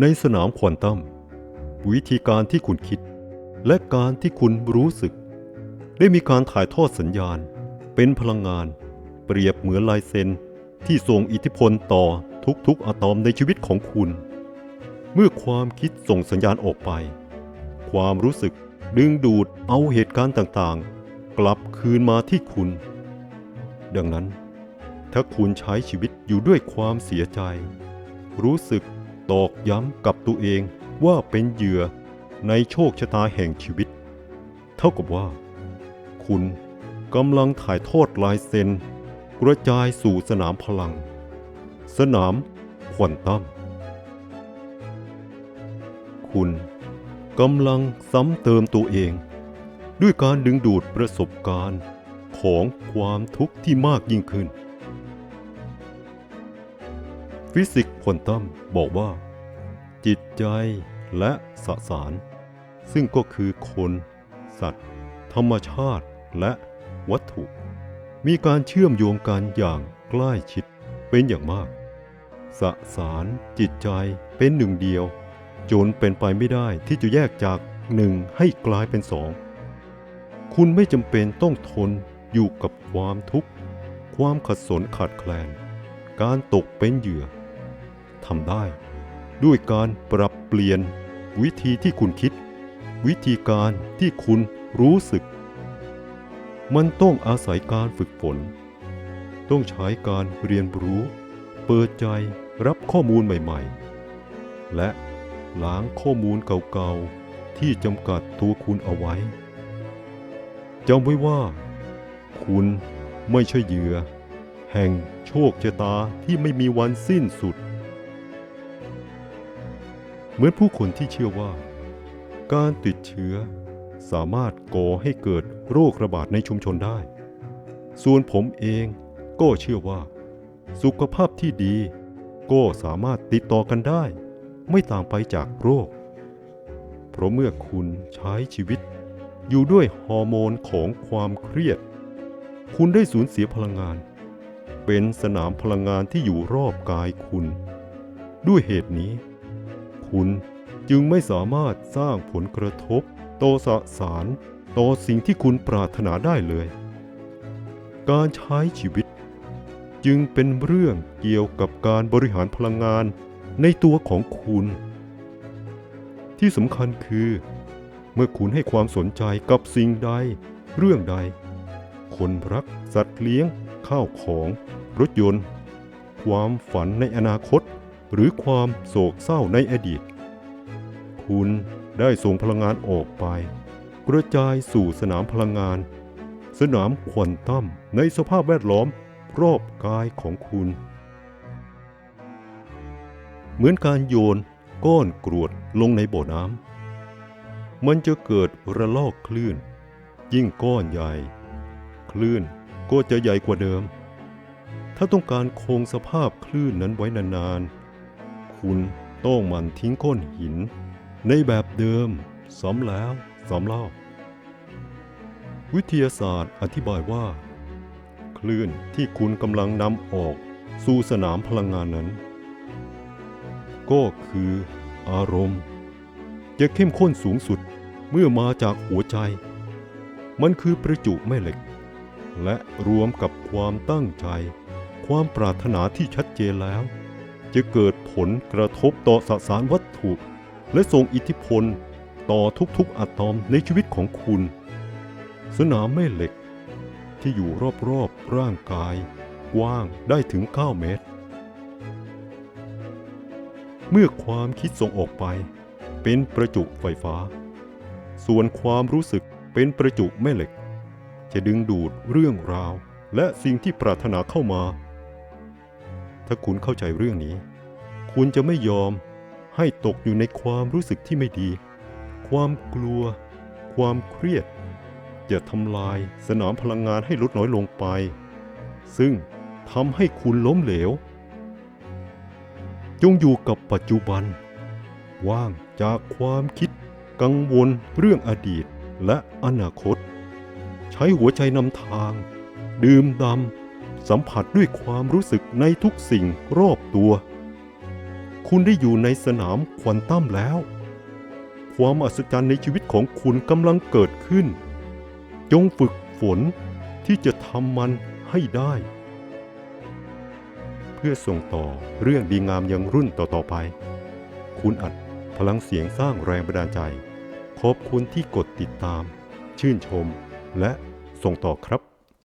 ในสนามควอนตัมวิธีการที่คุณคิด และการที่คุณรู้สึก ได้มีการถ่ายทอดสัญญาณ เป็นพลังงาน เปรียบเหมือนลายเซ็นที่ส่งอิทธิพลต่อทุกๆอะตอมในชีวิตของคุณ เมื่อความคิดส่งสัญญาณออกไป ความรู้สึกดึงดูดเอาเหตุการณ์ต่างๆ กลับคืนมาที่คุณ ดังนั้น ถ้าคุณใช้ชีวิตอยู่ด้วยความเสียใจ รู้สึก ตอกย้ำกับตัวเองว่าเป็นเหยื่อในโชคชะตาแห่งชีวิต เท่ากับว่า คุณกำลังถ่ายทอดลายเซ็นกระจายสู่สนามพลัง สนามควอนตัมคุณกำลังซ้ำเติมตัวเอง ด้วยการดึงดูดประสบการณ์ของความทุกข์ที่มากยิ่งขึ้น ฟิสิกส์ควอนตัมบอกว่า จิตใจและสสาร ซึ่งก็คือคน สัตว์ ธรรมชาติและวัตถุ มีการเชื่อมโยงกันอย่างใกล้ชิดเป็นอย่างมาก สสารจิตใจเป็นหนึ่งเดียว จนเป็นไปไม่ได้ที่จะแยกจากหนึ่งให้กลายเป็นสอง คุณไม่จำเป็นต้องทนอยู่กับความทุกข์ ความขัดสนขาดแคลน การตกเป็นเหยื่อ ทำได้ ด้วยการปรับเปลี่ยนวิธีที่คุณคิด วิธีการที่คุณรู้สึก มันต้องอาศัยการฝึกฝน ต้องใช้การเรียนรู้ เปิดใจรับข้อมูลใหม่ๆ และล้างข้อมูลเก่าๆ ที่จำกัดตัวคุณเอาไว้จำไว้ว่า คุณไม่ใช่เหยื่อ แห่งโชคชะตาที่ไม่มีวันสิ้นสุด เหมือนผู้คนที่เชื่อว่า การติดเชื้อ สามารถก่อให้เกิดโรคระบาดในชุมชนได้ ส่วนผมเองก็เชื่อว่า สุขภาพที่ดี ก็สามารถติดต่อกันได้ ไม่ต่างไปจากโรค เพราะเมื่อคุณใช้ชีวิต อยู่ด้วยฮอร์โมนของความเครียด คุณได้สูญเสียพลังงาน เป็นสนามพลังงานที่อยู่รอบกายคุณ ด้วยเหตุนี้ คุณ จึงไม่สามารถสร้างผลกระทบต่อสสารต่อสิ่งที่คุณปรารถนาได้เลย การใช้ชีวิต จึงเป็นเรื่องเกี่ยวกับการบริหารพลังงานในตัวของคุณ ที่สำคัญคือ เมื่อคุณให้ความสนใจกับสิ่งใด เรื่องใด คนรักสัตว์เลี้ยง ข้าวของ รถยนต์ ความฝันในอนาคต หรือความโศกเศร้าในอดีต คุณได้ส่งพลังงานออกไป กระจายสู่สนามพลังงาน สนามควอนตัมในสภาพแวดล้อมรอบกายของคุณ เหมือนการโยนก้อนกรวดลงในบ่อน้ำมันจะเกิดระลอกคลื่น ยิ่งก้อนใหญ่ คลื่นก็จะใหญ่กว่าเดิม ถ้าต้องการคงสภาพคลื่นนั้นไว้นานๆ คุณต้องมันทิ้งก้อนหิน ในแบบเดิมซ้ำแล้วซ้ำเล่า วิทยาศาสตร์อธิบายว่า คลื่นที่คุณกำลังนำออกสู่สนามพลังงานนั้น ก็คืออารมณ์ จะเข้มข้นสูงสุดเมื่อมาจากหัวใจ มันคือประจุแม่เหล็ก และรวมกับความตั้งใจ ความปรารถนาที่ชัดเจนแล้ว จะเกิดผลกระทบต่อสสารวัตถุ และส่งอิทธิพลต่อทุกๆอะตอมในชีวิตของคุณ สนามแม่เหล็ก ที่อยู่รอบๆร่างกาย กว้างได้ถึง 9 เมตร เมื่อความคิดส่งออกไป เป็นประจุไฟฟ้า ส่วนความรู้สึกเป็นประจุแม่เหล็ก จะดึงดูดเรื่องราว และสิ่งที่ปรารถนาเข้ามา ถ้าคุณเข้าใจเรื่องนี้ คุณจะไม่ยอมให้ตกอยู่ในความรู้สึกที่ไม่ดี ความกลัว ความเครียด จะทำลายสนามพลังงานให้ลดน้อยลงไป ซึ่งทำให้คุณล้มเหลว จงอยู่กับปัจจุบัน ว่างจากความคิดกังวลเรื่องอดีตและอนาคต ใช้หัวใจนำทาง ดื่มดำ สัมผัสด้วยความรู้สึกในทุกสิ่งรอบตัว คุณได้อยู่ในสนามควอนตัมแล้ว ความอัศจรรย์ในชีวิตของคุณกำลังเกิดขึ้น จงฝึกฝนที่จะทำมันให้ได้ เพื่อส่งต่อเรื่องดีงามยังรุ่นต่อๆไป คุณอัดพลังเสียงสร้างแรงบันดาลใจ ขอบคุณที่กดติดตาม ชื่นชมและส่งต่อครับ